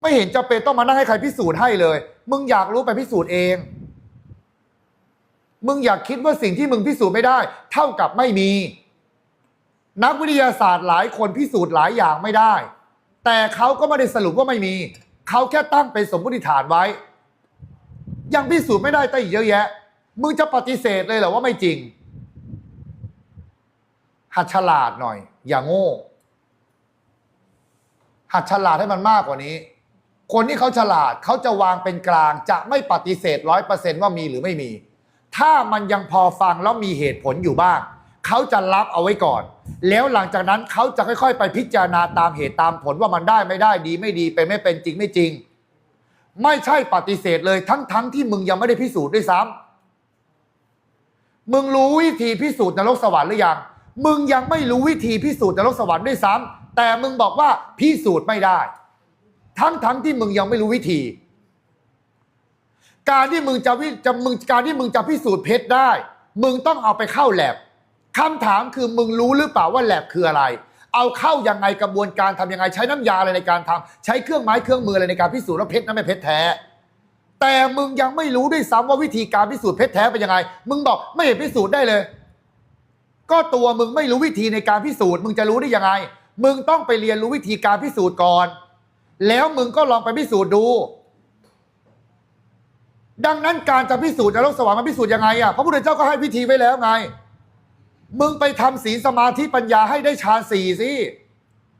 ไม่เห็นจะเป็นต้องมานั่งให้ใครพิสูจน์ให้เลย มึงอยากรู้ไปพิสูจน์เอง มึงอยากคิดว่าสิ่งที่มึงพิสูจน์ไม่ได้ เท่ากับไม่มี นักวิทยาศาสตร์หลายคนพิสูจน์หลายอย่างไม่ได้ แต่เขาก็ไม่ได้สรุปว่าไม่มี เขาแค่ตั้งเป็นสมมติฐานไว้ ยังพิสูจน์ไม่ได้แต่อีกเยอะแยะ มึงจะปฏิเสธเลยเหรอว่าไม่จริง หัดฉลาดหน่อย อย่าโง่หัดฉลาดให้มันมากกว่านี้ คนที่เขาฉลาดเขาจะวางเป็นกลางจะไม่ปฏิเสธร้อยเปอร์เซนต์ว่ามีหรือไม่มี ถ้ามันยังพอฟังแล้วมีเหตุผลอยู่บ้าง เขาจะรับเอาไว้ก่อน แล้วหลังจากนั้นเขาจะค่อย ๆ ไปพิจารณาตามเหตุตามผลว่ามันได้ไม่ได้ดีไม่ดีเป็นไม่เป็นจริงไม่จริง ไม่ใช่ปฏิเสธเลยทั้งๆที่มึงยังไม่ได้พิสูจน์ด้วยซ้ำมึงรู้วิธีพิสูจน์นรกสวรรค์หรือยังมึงยังไม่รู้วิธีพิสูจน์นรกสวรรค์ด้วยซ้ำแต่มึงบอกว่าพิสูจน์ไม่ได้ ทั้งๆที่มึงยังไม่รู้วิธี การที่มึงจะวิจะมึงการที่มึงจะพิสูจน์เพชรได้ มึงต้องเอาไปเข้าแลบคำถามคือมึงรู้หรือเปล่าว่าแลบคืออะไร เอาเข้ายังไงกระบวนการทำยังไง ใช้น้ำยาอะไรในการทำใช้เครื่องไม้เครื่องมืออะไรในการพิสูจน์ว่าเพชรนั้นไม่เพชรแท้ แต่มึงยังไม่รู้ด้วยซ้ำว่าวิธีการพิสูจน์เพชรแท้เป็นยังไง มึงบอกไม่เห็นพิสูจน์ได้เลย ก็ตัวมึงไม่รู้วิธีในการพิสูจน์ มึงจะรู้ได้ยังไง มึงต้องไปเรียนรู้วิธีการพิสูจน์ก่อน แล้วมึงก็ลองไปพิสูจน์ดู ดังนั้นการจะพิสูจน์นรกสวรรค์มันพิสูจน์ยังไงอะพระพุทธเจ้าก็ให้วิธีไว้แล้วไง มึงไปทำศีลสมาธิปัญญาให้ได้ฌานสี่สิ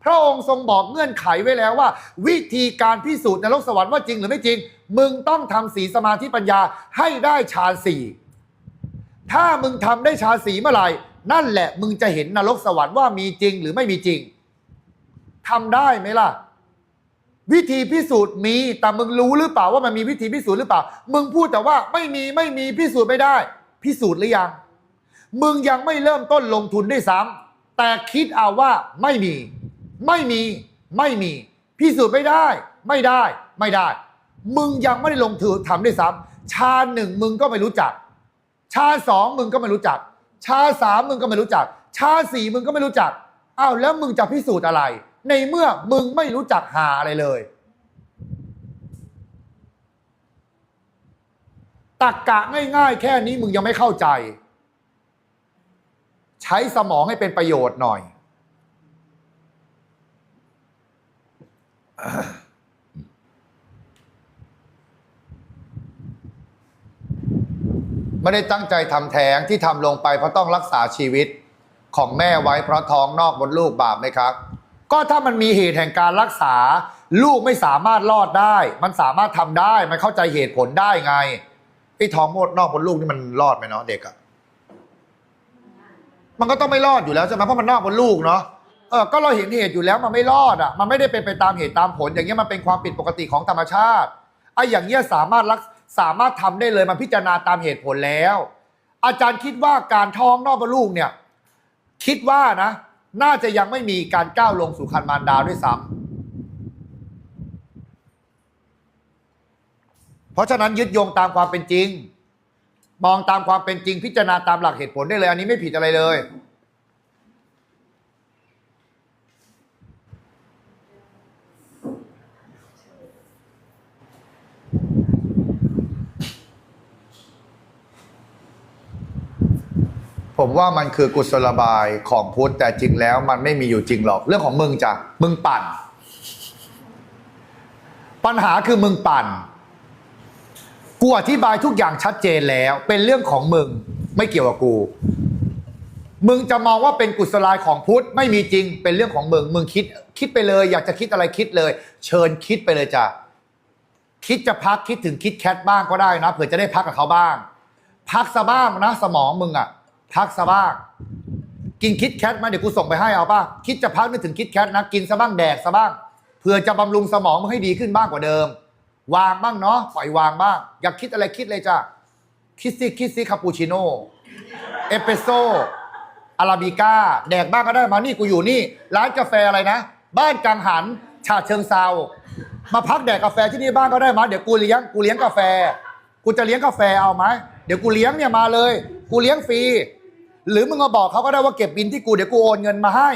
พระองค์ทรงบอกเงื่อนไขไว้แล้วว่า วิธีการพิสูจน์นรกสวรรค์ว่าจริงหรือไม่จริง มึงต้องทำศีลสมาธิปัญญาให้ได้ฌานสี่ถ้ามึงทำได้ฌานสี่เมื่อไหร่นั่นแหละมึงจะเห็นนรกสวรรค์ว่ามีจริงหรือไม่มีจริงทำได้ไหมล่ะ วิธีพิสูจน์มีแต่มึงรู้หรือเปล่าว่ามันมีวิธีพิสูจน์หรือเปล่า มึงพูดแต่ว่าไม่มีไม่มีพิสูจน์ไม่ได้ พิสูจน์หรือยัง มึงยังไม่เริ่มต้นลงทุนด้วยซ้ำแต่คิดเอาว่าไม่มี ไม่มีไม่มี พิสูจน์ไม่ได้ ไม่ได้ไม่ได้ มึงยังไม่ได้ลงทุนทำด้วยซ้ำชาหนึ่งมึงก็ไม่รู้จัก ชาสองมึงก็ไม่รู้จัก ชาสามมึงก็ไม่รู้จัก ชาสี่มึงก็ไม่รู้จักอ้าวแล้วมึงจะพิสูจน์อะไร ในเมื่อมึงไม่รู้จักหาอะไรเลย ตักกะง่ายๆ แค่นี้มึงยังไม่เข้าใจ ใช้สมองให้เป็นประโยชน์หน่อย ไม่ได้ตั้งใจทำแท้งที่ทำลงไปเพราะต้องรักษาชีวิตของแม่ไว้เพราะท้องนอกบนลูกบาปไหมครับ ก็ถ้ามันมีเหตุแห่งการรักษา ลูกไม่สามารถรอดได้ มันสามารถทำได้ มันเข้าใจเหตุผลได้ไงไอ้ท้องมดนอกบนลูกนี่มันรอดไหมเนาะเด็กอะมันก็ต้องไม่รอดอยู่แล้วใช่ไหมเพราะมันนอกบนลูกเนาะเออก็เราเห็นเหตุอยู่แล้วมันไม่รอดอะมันไม่ได้เป็นไปตามเหตุตามผล อย่างเงี้ยมันเป็นความผิดปกติของธรรมชาติไอ้อย่างเงี้ยสามารถรักสามารถทำได้เลยมันพิจารณาตามเหตุผลแล้ว อาจารย์คิดว่าการท้องนอกบนลูกเนี่ย คิดว่านะ น่าจะยังไม่มีการก้าวลงสู่คันมารดาด้วยซ้ำเพราะฉะนั้นยึดโยงตามความเป็นจริง มองตามความเป็นจริง พิจารณาตามหลักเหตุผลได้เลย อันนี้ไม่ผิดอะไรเลย ผมว่ามันคือกุศลบายของพุทธแต่จริงแล้วมันไม่มีอยู่จริงหรอก เรื่องของมึงจ้ะมึงปั่น ปัญหาคือมึงปั่นกูอธิบายทุกอย่างชัดเจนแล้ว เป็นเรื่องของมึงไม่เกี่ยวกับกู มึงจะมองว่าเป็นกุศลายของพุทธไม่มีจริงเป็นเรื่องของมึง มึงคิด คิดไปเลย อยากจะคิดอะไรคิดเลย เชิญคิดไปเลยจ้ะคิดจะพักคิดถึงคิดแคทบ้างก็ได้นะเผื่อจะได้พักกับเขาบ้าง พักซะบ้างนะสมองมึงอะ พักซะบ้าง กินคิดแคทมาเดี๋ยวกูส่งไปให้เอาป่ะ คิดจะพักนึกถึงคิดแคทนะกินซะบ้างแดกซะบ้างเผื่อจะบำรุงสมองมึงให้ดีขึ้นบ้างกว่าเดิม วางบ้างเนาะปล่อยวางบ้าง อยากคิดอะไรคิดเลยจ้ะคิดซิคิดซิคาปูชิโน่เอสเปรสโซ่อาราบิก้าแดกบ้างก็ได้มานี่กูอยู่นี่ ร้านกาแฟอะไรนะ บ้านกังหันชาเชิงเซามาพักแดกกาแฟที่นี่บ้างก็ได้มาเดี๋ยวกูเลี้ยงกูเลี้ยงกาแฟ กูจะเลี้ยงกาแฟเอาไหมเดี๋ยวกูเลี้ยงเนี่ยมาเลย กูเลี้ยงฟรี หรือมึงมาบอกเขาก็ได้ว่าเก็บบินที่กูเดี๋ยวกูโอนเงินมาให้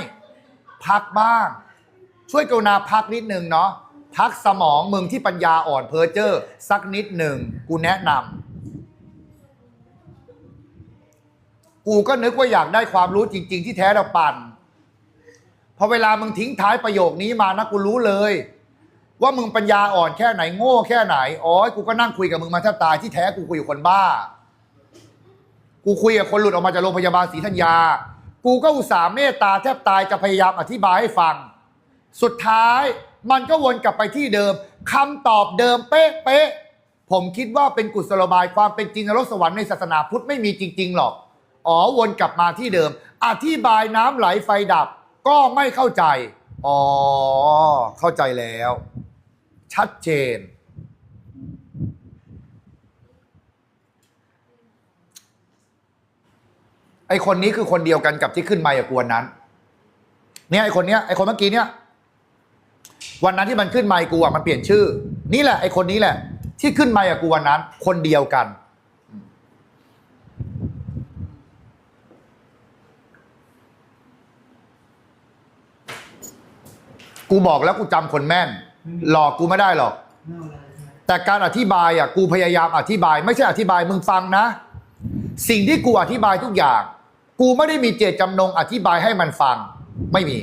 พักบ้าง ช่วยกรุณาพักนิดนึงเนาะพักสมองมึงที่ปัญญาอ่อนเพอเจอร์สักนิดหนึ่งกูแนะนำกูก็นึกว่าอยากได้ความรู้จริง ๆ ที่แท้เราปั่นพอเวลามึงทิ้งท้ายประโยคนี้มานะกูรู้เลย ว่ามึงปัญญาอ่อนแค่ไหนโง่แค่ไหนอ๋อกูก็นั่งคุยกับมึงมาแทบตายที่แท้กูคุยกับคนบ้า กูคุยกับคนหลุดออกมาจากโรงพยาบาลศรีธัญญา กูก็อุตส่าห์เมตตาแทบตายจะพยายามอธิบายให้ฟัง สุดท้ายมันก็วนกลับไปที่เดิมคำตอบเดิมเป๊ะเป๊ะผมคิดว่าเป็นกุศโลบายความเป็นจริงนรกสวรรค์ในศาสนาพุทธไม่มีจริง ๆ หรอก อ๋อวนกลับมาที่เดิม อธิบายน้ำไหลไฟดับ ก็ไม่เข้าใจ อ๋อ เข้าใจแล้ว ชัดเจน ไอคนนี้คือคนเดียวกันกับที่ขึ้นไมค์กับกวนนั้น เนี่ยไอคนเนี้ยไอคนเมื่อกี้เนี้ยวันนั้นที่มันขึ้นไมค์กูอะมันเปลี่ยนชื่อ นี่แหละไอคนนี้แหละ ที่ขึ้นไมค์กับกูวันนั้น คนเดียวกัน กูบอกแล้วกูจำคนแม่น หลอกกูไม่ได้หรอก แต่การอธิบายอะกูพยายามอธิบาย ไม่ใช่อธิบายมึงฟังนะ สิ่งที่กูอธิบายทุกอย่าง กูไม่ได้มีเจตจำนงอธิบายให้มันฟัง ไม่มี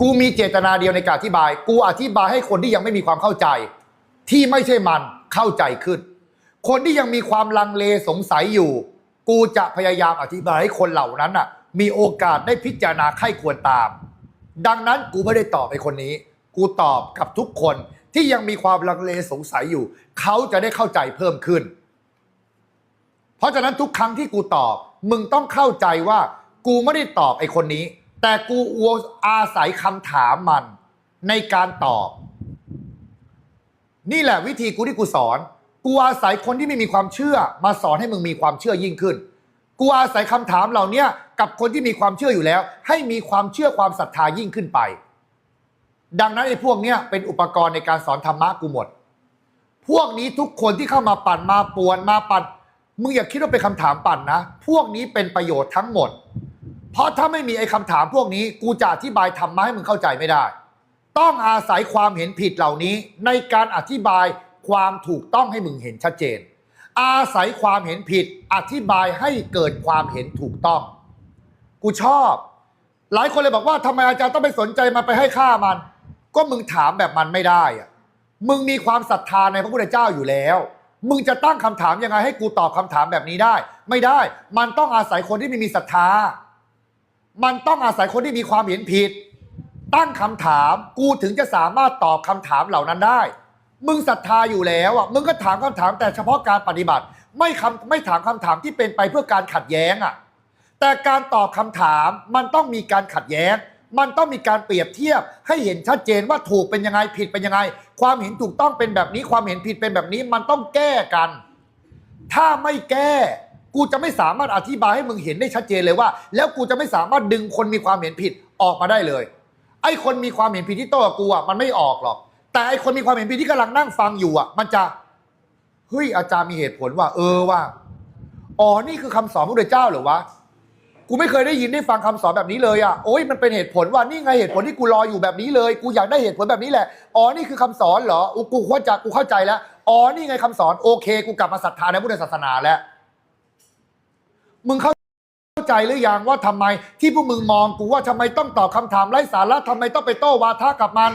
กูมีเจตนาเดียวในการอธิบาย กูอธิบายให้คนที่ยังไม่มีความเข้าใจ ที่ไม่ใช่มันเข้าใจขึ้น คนที่ยังมีความลังเลสงสัยอยู่ กูจะพยายามอธิบายให้คนเหล่านั้นอะ มีโอกาสได้พิจารณาไข้ควรตาม ดังนั้นกูไม่ได้ตอบไอ้คนนี้ กูตอบกับทุกคนที่ยังมีความลังเลสงสัยอยู่ เขาจะได้เข้าใจเพิ่มขึ้น เพราะฉะนั้นทุกครั้งที่กูตอบ มึงต้องเข้าใจว่า กูไม่ได้ตอบไอ้คนนี้ แต่กูอาศัยคำถามมัน ในการตอบ นี่แหละวิธีกูที่กูสอน กูอาศัยคนที่ไม่มีความเชื่อ มาสอนให้มึงมีความเชื่อยิ่งขึ้น กูอาศัยคำถามเหล่านี้กับคนที่มีความเชื่ออยู่แล้ว ให้มีความเชื่อความศรัทธายิ่งขึ้นไป ดังนั้นไอ้พวกเนี้ยเป็นอุปกรณ์ในการสอนธรรมะกูหมด พวกนี้ทุกคนที่เข้ามาปั่นมาป่วนมาปั่น มึงอย่าคิดว่าเป็นคำถามปั่นนะ พวกนี้เป็นประโยชน์ทั้งหมด เพราะถ้าไม่มีไอ้คำถามพวกนี้ กูจะอธิบายธรรมะให้มึงเข้าใจไม่ได้ ต้องอาศัยความเห็นผิดเหล่านี้ ในการอธิบายความถูกต้องให้มึงเห็นชัดเจน อาศัยความเห็นผิด อธิบายให้เกิดความเห็นถูกต้อง กูชอบ หลายคนเลยบอกว่าทำไมอาจารย์ต้องไปสนใจมันไปให้ค่ามัน ก็มึงถามแบบมันไม่ได้อะมึงมีความศรัทธาในพระพุทธเจ้าอยู่แล้ว มึงจะตั้งคำถามยังไงให้กูตอบคำถามแบบนี้ได้ ไม่ได้ มันต้องอาศัยคนที่ไม่มีศรัทธา มันต้องอาศัยคนที่มีความเห็นผิด ตั้งคำถามกูถึงจะสามารถตอบคำถามเหล่านั้นได้ มึงศรัทธาอยู่แล้วอะมึงก็ถามคำถามแต่เฉพาะการปฏิบัติ ไม่คำไม่ถามคำถามที่เป็นไปเพื่อการขัดแย้งอะแต่การตอบคำถามมันต้องมีการขัดแย้ง มันต้องมีการเปรียบเทียบให้เห็นชัดเจนว่าถูกเป็นยังไงผิดเป็นยังไง ความเห็นถูกต้องเป็นแบบนี้ ความเห็นผิดเป็นแบบนี้มันต้องแก้กัน ถ้าไม่แก้กูจะไม่สามารถอธิบายให้มึงเห็นได้ชัดเจนเลยว่า แล้วกูจะไม่สามารถดึงคนมีความเห็นผิดออกมาได้เลย ไอ้คนมีความเห็นผิดที่โต้กับกูอะมันไม่ออกหรอก แต่ไอ้คนมีความเห็นผิดที่กำลังนั่งฟังอยู่อะ มันจะเฮ้ยอาจารย์มีเหตุผลว่า เออว่าอ๋อนี่คือคำสอนพระพุทธเจ้าหรือวะ กูไม่เคยได้ยินได้ฟังคำสอนแบบนี้เลยอะโอ้ยมันเป็นเหตุผลว่านี่ไงเหตุผลที่กูรออยู่แบบนี้เลย กูอยากได้เหตุผลแบบนี้แหละอ๋อนี่คือคำสอนเหรอกูเข้าใจกูเข้าใจแล้วอ๋อนี่ไงคำสอนโอเค กูกลับมาศรัทธาในพุทธศาสนาแล้ว มึงเข้าใจหรือยังว่าทำไม ที่พวกมึงมองกูว่าทำไมต้องตอบคำถามไร้สาระทำไมต้องไปโต้วาทะกับมัน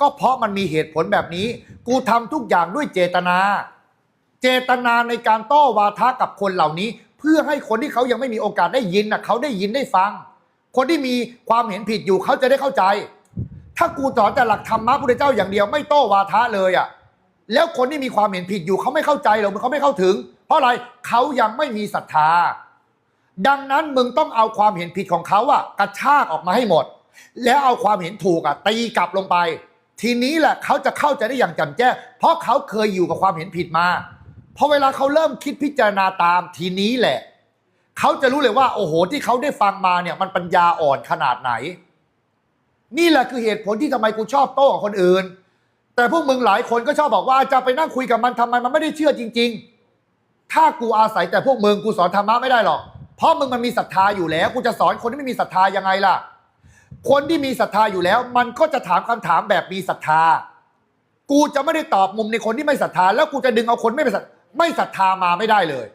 ก็เพราะมันมีเหตุผลแบบนี้ กูทำทุกอย่างด้วยเจตนา เจตนาในการโต้วาทะกับคนเหล่านี้ เพื่อให้คนที่เขายังไม่มีโอกาสได้ยินนะเขาได้ยินได้ฟัง คนที่มีความเห็นผิดอยู่เขาจะได้เข้าใจ ถ้ากูสอนแต่หลักธรรมะพุทธเจ้าอย่างเดียวไม่โต้วาทะเลยอะ่ะแล้วคนที่มีความเห็นผิดอยู่เขาไม่เข้าใจหรอกเขาไม่เข้าถึง เพราะอะไรเขายังไม่มีศรัทธา ดังนั้นมึงต้องเอาความเห็นผิดของเขาอะกระชากออกมาให้หมด แล้วเอาความเห็นถูกอะตีกลับลงไป ทีนี้แหละเขาจะเข้าใจได้อย่างแจ่มแจ้งเพราะเขาเคยอยู่กับความเห็นผิดมา พอเวลาเขาเริ่มคิดพิจารณาตามทีนี้แหละ เขาจะรู้เลยว่า โอ้โห ที่เขาได้ฟังมาเนี่ย มันปัญญาอ่อนขนาดไหน นี่แหละคือเหตุผลที่ทำไมกูชอบโต้กับคนอื่น แต่พวกมึงหลายคนก็ชอบบอกว่าจะไปนั่งคุยกับมันทำไมมันไม่ได้เชื่อจริง ๆ ถ้ากูอาศัยแต่พวกมึงกูสอนธรรมะไม่ได้หรอก เพราะมึงมันมีศรัทธาอยู่แล้ว กูจะสอนคนที่ไม่มีศรัทธายังไงล่ะ คนที่มีศรัทธาอยู่แล้ว มันก็จะถามคำถามแบบมีศรัทธา กูจะไม่ได้ตอบมุมในคนที่ไม่ศรัทธา แล้วกูจะดึงเอาคนไม่ไปศรัท ไม่ศรัทธามาไม่ได้เลย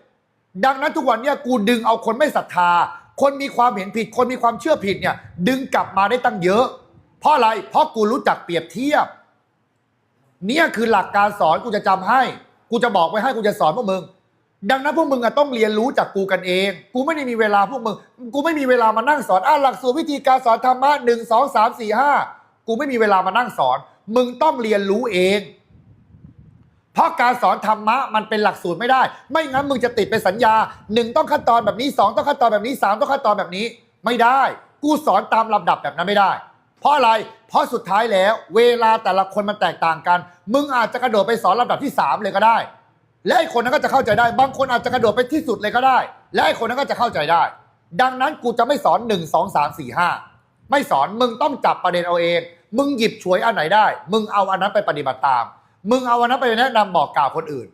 ดังนั้นทุกวันเนี้ยกูดึงเอาคนไม่ศรัทธา คนมีความเห็นผิด คนมีความเชื่อผิดเนี่ย ดึงกลับมาได้ตั้งเยอะ เพราะอะไร เพราะกูรู้จักเปรียบเทียบ เนี่ยคือหลักการสอนกูจะจำให้ กูจะบอกไว้ให้กูจะสอนพวกมึง ดังนั้นพวกมึงอะต้องเรียนรู้จากกูกันเอง กูไม่ได้มีเวลาพวกมึง กูไม่มีเวลามานั่งสอนอะหลักสูตรวิธีการสอนธรรมะหนึ่งสองสามสี่ห้ากูไม่มีเวลามานั่งสอน มึงต้องเรียนรู้เอง เพราะการสอนธรรมะมันเป็นหลักสูตรไม่ได้ ไม่งั้นมึงจะติดเป็นสัญญาหนึ่งต้องขั้นตอนแบบนี้สองต้องขั้นตอนแบบนี้สามต้องขั้นตอนแบบนี้ ไม่ได้ กูสอนตามลำดับแบบนั้นไม่ได้ เพราะอะไร เพราะสุดท้ายแล้ว เวลาแต่ละคนมันแตกต่างกัน มึงอาจจะกระโดดไปสอนลำดับที่สามเลยก็ได้ และไอ้คนนั้นก็จะเข้าใจได้ บางคนอาจจะกระโดดไปที่สุดเลยก็ได้ และไอ้คนนั้นก็จะเข้าใจได้ ดังนั้นกูจะไม่สอนหนึ่งสองสามสี่ห้าไม่สอนมึงต้องจับประเด็นเอาเอง มึงหยิบฉวยอันไหนได้ มึงเอาอันนั้นไปปฏิบัติตาม มึงเอาอันนั้นไปแนะนำบอกกล่าวคนอื่น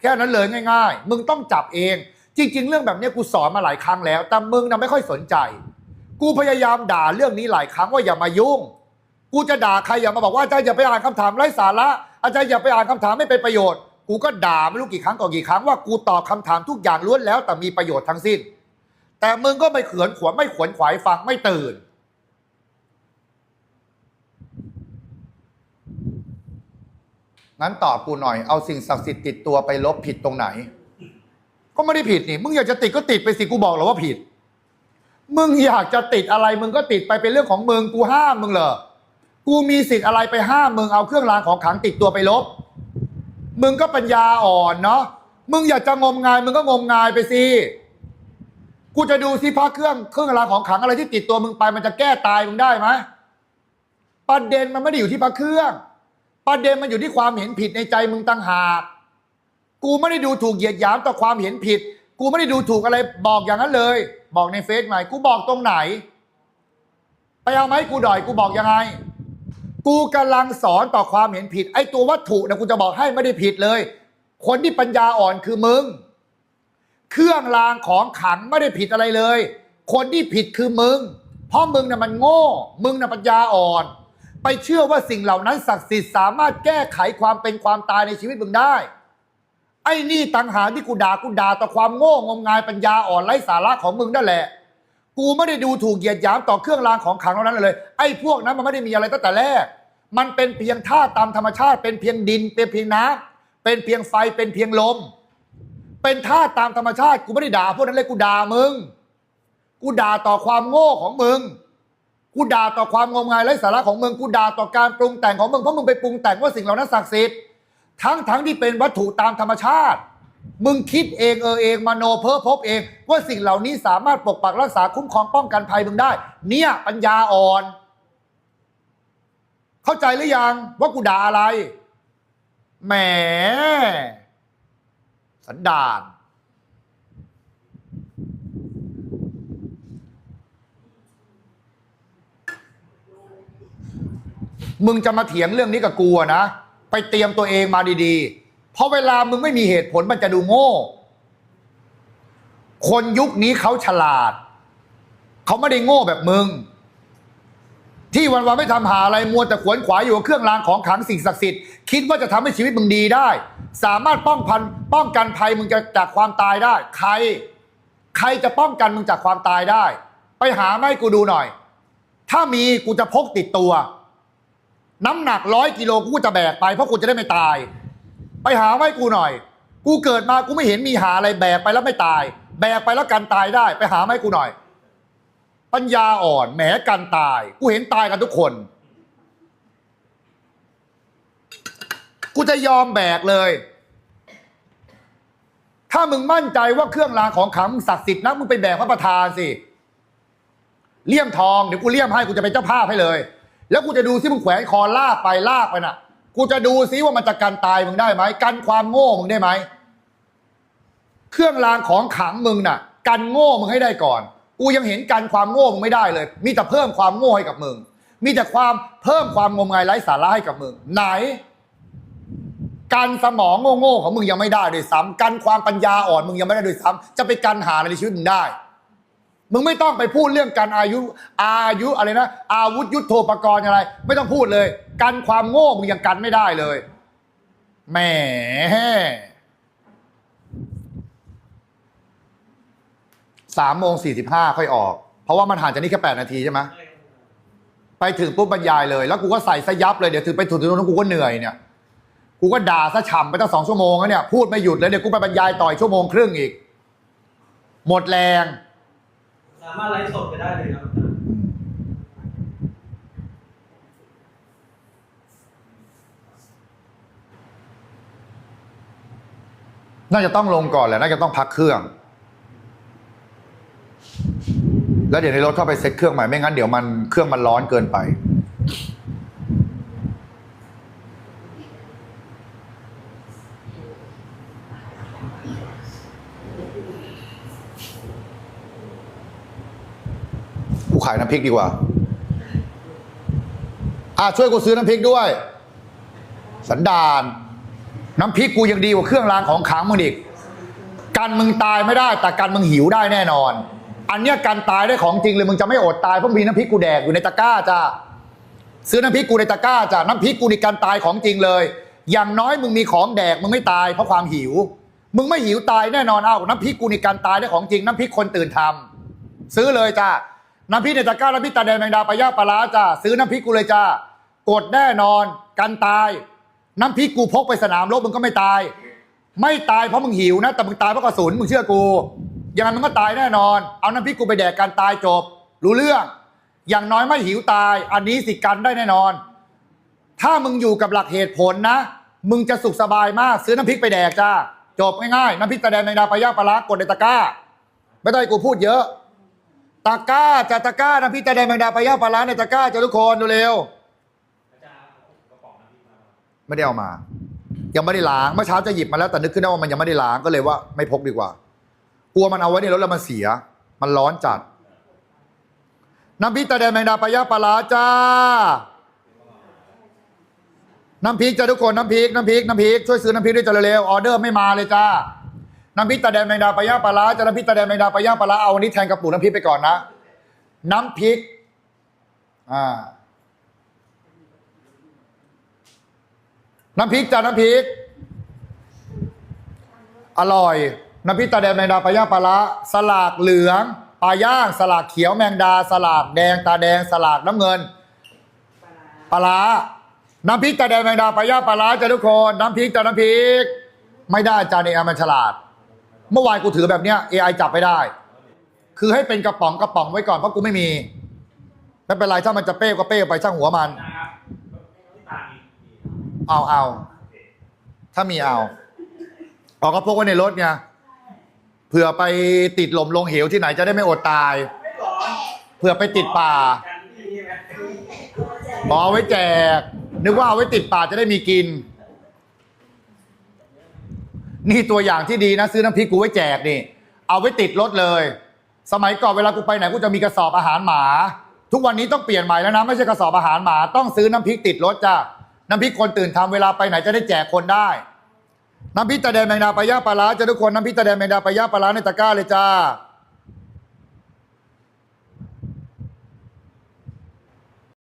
แค่นั้นเลยง่าย ๆ มึงต้องจับเอง จริง ๆ เรื่องแบบนี้กูสอนมาหลายครั้งแล้ว แต่มึงน่ะไม่ค่อยสนใจ กูพยายามด่าเรื่องนี้หลายครั้งว่าอย่ามายุ่ง กูจะด่าใครอย่ามาบอกว่าอาจารย์อย่าไปอ่านคำถามไร้สาระ อาจารย์อย่าไปอ่านคำถามไม่เป็นประโยชน์ กูก็ด่าไม่รู้กี่ครั้งต่อกี่ครั้งว่ากูตอบคำถามทุกอย่างล้วนแล้ว แต่มีประโยชน์ทั้งสิ้น แต่มึงก็ไม่เขือนขวนไม่ขวนขวายฟังไม่ตื่น งั้นตอบกูหน่อยเอาสิ่งศักดิ์สิทธิ์ติดตัวไปลบผิดตรงไหน ก็ไม่ได้ผิดนี่ มึงอยากจะติดก็ติดไปสิกูบอกแล้วว่าผิด มึงอยากจะติดอะไรมึงก็ติดไปเป็นเรื่องของมึงกูห้ามมึงเหรอกูมีสิทธิ์อะไรไปห้ามมึงเอาเครื่องรางของขลังติดตัวไปลบ มึงก็ปัญญาอ่อนเนาะมึงอยากจะงมงายมึงก็งมงายไปสิกูจะดูสิพระเครื่องเครื่องรางของขลังอะไรที่ติดตัวมึงไปมันจะแก้ตายมึงได้ไหมประเด็นมันไม่ได้อยู่ที่พระเครื่อง ประเด็นมันอยู่ที่ความเห็นผิดในใจมึงต่างหากกูไม่ได้ดูถูกเหยียดหยามต่อความเห็นผิด กูไม่ได้ดูถูกอะไรบอกอย่างนั้นเลย บอกในเฟซใหม่กูบอกตรงไหน ไปเอาไหมกูดอยกูบอกยังไง กูกำลังสอนต่อความเห็นผิด ไอ้ตัววัตถุนะกูจะบอกให้ไม่ได้ผิดเลย คนที่ปัญญาอ่อนคือมึง เครื่องรางของขังไม่ได้ผิดอะไรเลย คนที่ผิดคือมึง เพราะมึงน่ะมันโง่ มึงน่ะปัญญาอ่อน ไปเชื่อว่าสิ่งเหล่านั้นศักดิ์สิทธิ์สามารถแก้ไขความเป็นความตายในชีวิตมึงได้ ไอ้นี่ตังหากที่กูด่ากูด่าต่อความโง่งมงายปัญญาอ่อนไร้สาระของมึงนั่นแหละ กูไม่ได้ดูถูกเหยียดหยามต่อเครื่องรางของขลังเหล่านั้นเลย ไอ้พวกนั้นมันไม่ได้มีอะไรตั้งแต่แรก มันเป็นเพียงธาตุตามธรรมชาติ เป็นเพียงดิน เป็นเพียงน้ำเป็นเพียงไฟ เป็นเพียงลม เป็นธาตุตามธรรมชาติ กูไม่ได้ด่าพวกนั้นเลยกูด่ามึง กูด่าต่อความโง่ของมึง กูด่าต่อความงมงายไร้สาระของมึงกูด่าต่อการปรุงแต่งของมึงเพราะมึงไปปรุงแต่งว่าสิ่งเหล่านั้นศักดิ์สิทธิ์ทั้งทั้งที่เป็นวัตถุตามธรรมชาติ มึงคิดเองเออเองมโนเพ้อพบเอง ว่าสิ่งเหล่านี้สามารถปกปักรักษาคุ้มครองป้องกันภัยมึงได้ เนี่ยปัญญาอ่อน เข้าใจหรือยังว่ากูด่าอะไรแหมสันดาน มึงจะมาเถียงเรื่องนี้กับกูอะนะ ไปเตรียมตัวเองมาดีๆ เพราะเวลามึงไม่มีเหตุผลมันจะดูโง่ คนยุคนี้เขาฉลาด เขาไม่ได้โง่แบบมึง ที่วันๆไม่ทำหาอะไรมัวแต่ขวนขวายอยู่กับเครื่องรางของขลังสิ่งศักดิ์สิทธิ์คิดว่าจะทำให้ชีวิตมึงดีได้ สามารถป้องพันป้องกันภัยมึงจะจากความตายได้ ใคร ใครจะป้องกันมึงจากความตายได้ ไปหาไม่กูดูหน่อย ถ้ามีกูจะพกติดตัว น้ำหนักร้อยกิโลกูจะแบกไปเพราะกูจะได้ไม่ตาย ไปหาไว้กูหน่อย กูเกิดมากูไม่เห็นมีหาอะไรแบกไปแล้วไม่ตาย แบกไปแล้วกันตายได้ ไปหาไว้กูหน่อย ปัญญาอ่อนแหมกันตาย กูเห็นตายกันทุกคน กูจะยอมแบกเลย ถ้ามึงมั่นใจว่าเครื่องรางของขลังมึงศักดิ์สิทธิ์นะมึงไปแบกพระประธานสิเลี่ยมทองเดี๋ยวกูเลี่ยมให้กูจะเป็นเจ้าภาพให้เลย แล้วกูจะดูซิมึงแขวนคอลากไปลากไปน่ะ กูจะดูซิว่ามันจะกันตายมึงได้ไหมกันความโง่มึงได้ไหมเครื่องรางของขังมึงน่ะ กันโง่มึงให้ได้ก่อน กูยังเห็นกันความโง่มึงไม่ได้เลย มีแต่เพิ่มความโง่ให้กับมึง มีแต่ความเพิ่มความงมงายไร้สาระให้กับมึง ไหนกันสมองโง่ๆของมึงยังไม่ได้ด้วยซ้ำกันความปัญญาอ่อนมึงยังไม่ได้ด้วยซ้ำจะไปกันหาอะไรในชีวิตมึงได้ มึงไม่ต้องไปพูดเรื่องการอายุ อายุอะไรนะ อาวุธยุทโธปกรณ์อะไร ไม่ต้องพูดเลย กันความโง่มึงยังกันไม่ได้เลยแหมสามโมงสี่สิบห้าค่อยออก เพราะว่ามันห่างจากนี่แค่แปดนาทีใช่ไหมไปถึงปุ๊บบรรยายเลย แล้วกูก็ใส่ซะยับเลยเดี๋ยวถึงไปถึงตรงนั้นกูก็เหนื่อยเนี่ย กูก็ด่าซะฉ่ำไปตั้งสองชั่วโมงแล้วเนี่ยพูดไม่หยุดเลยเดี๋ยวกูไปบรรยายต่อยชั่วโมงครึ่งอีก หมดแรง สามารถไลฟ์สดไปได้เลยครับอาจารย์น่าจะต้องลงก่อนแหละ น่าจะต้องพักเครื่อง แล้วเดี๋ยวในรถเข้าไปเซ็ตเครื่องใหม่ ไม่งั้นเดี๋ยวมันเครื่องมันร้อนเกินไป กูขายน้ำพริกดีกว่า อะช่วยกูซื้อน้ำพริกด้วย สันดานน้ำพริกกูยังดีกว่าเครื่องรางของขลังมึงอีกกันมึงตายไม่ได้ แต่กันมึงหิวได้แน่นอน อันเนี้ยกันตายได้ของจริงเลยมึงจะไม่อดตายเพราะมีน้ำพริกกูแดกอยู่ในตะกร้าจ้าซื้อน้ำพริกกูในตะกร้าจ้าน้ำพริกกูในการตายของจริงเลย อย่างน้อยมึงมีของแดกมึงไม่ตายเพราะความหิว มึงไม่หิวตายแน่นอนเอ้าน้ำพริกกูในการตายได้ของจริง น้ำพริกคนตื่นทำซื้อเลยจ้า น้ำพริกในตะกร้าน้ำพริกตาแดงแมงดาปลาย่าปลาร้าจ้าซื้อน้ำพริกกูเลยจ้ากดแน่นอนกันตาย น้ำพริกกูพกไปสนามรบมึงก็ไม่ตาย ไม่ตายเพราะมึงหิวนะ แต่มึงตายเพราะกระสุนมึงเชื่อกูยังไงมึงก็ตายแน่นอน เอาน้ำพริกกูไปแดกการตายจบ รู้เรื่อง อย่างน้อยไม่หิวตาย อันนี้สิกันได้แน่นอน ถ้ามึงอยู่กับหลักเหตุผลนะ มึงจะสุขสบายมากซื้อน้ำพริกไปแดกจ้าจบง่ายๆน้ำพริกตะแดงแมงดาปลาย่างปลาร้ากดในตะกร้า ไม่ต้องให้กูพูดเยอะ ตะกร้าจะตะกร้าน้ำพริกตะแดงแมงดาปลาย่างปลาร้าในตะกร้าจะทุกคนดูเร็วไม่ได้เอามา ยังไม่ได้ล้างเมื่อเช้าจะหยิบมาแล้วแต่นึกขึ้นได้ว่ามันยังไม่ได้ล้างก็เลยว่าไม่พกดีกว่า กลัวมันเอาไว้ในรถแล้วมันเสีย มันร้อนจัด น้ำพริกตาแดงแมงดาปลาย่าปลาร้าจ้า น้ำพริกจ้าทุกคนน้ำพริกน้ำพริกน้ำพริกช่วยซื้อน้ำพริกด้วยจ้าเร็วๆออเดอร์ไม่มาเลยจ้า น้ำพริกตาแดงแมงดาปลาย่างปลาร้าจ้าน้ำพริกตาแดงแมงดาปลาย่างปลาร้าเอาวันนี้แทนกระปุกน้ำพริกไปก่อนนะ น้ำพริก อ่า น้ำพริกจ้าน้ำพริก อร่อย น้ำพริกตาแดงแมงดาปลาย่างปลาละสลากเหลืองปลาย่าง สลากเขียวแมงดา สลากแดงตาแดง สลากน้ำเงินปลาร้าน้ำพริกตาแดงแมงดาปลาย่างปลาร้าจ้าทุกคน น้ำพริกจ้าน้ำพริก ไม่ได้จานเอมันฉลาด เมื่อวานกูถือแบบเนี้ย AI จับไม่ได้ คือให้เป็นกระป๋องกระป๋องไว้ก่อนเพราะกูไม่มีไม่เป็นไรถ้ามันจะเป้ก็เป้ไปช่างหัวมัน เอาเอาถ้ามีเอาเออกก็พกไว้ในรถไงเผื่อไปติดหล่มลงเหวที่ไหนจะได้ไม่อดตายเผื่อไปติดป่าหมบอไว้แจก นึกว่าเอาไว้ติดป่าจะได้มีกิน นี่ตัวอย่างที่ดีนะ ซื้อน้ำพริกกูไว้แจกนี่ เอาไว้ติดรถเลย สมัยก่อนเวลากูไปไหนกูจะมีกระสอบอาหารหมา ทุกวันนี้ต้องเปลี่ยนใหม่แล้วนะ ไม่ใช่กระสอบอาหารหมา ต้องซื้อน้ำพริกติดรถจ้าน้ำพริกคนตื่นทำเวลาไปไหนจะได้แจกคนได้ น้ำพริกตะแดงแมงดาปลาย่าปลาร้าจะทุกคนน้ำพริกตะแดงแมงดาปลาย่าปลาร้าในตะกร้าเลยจ้า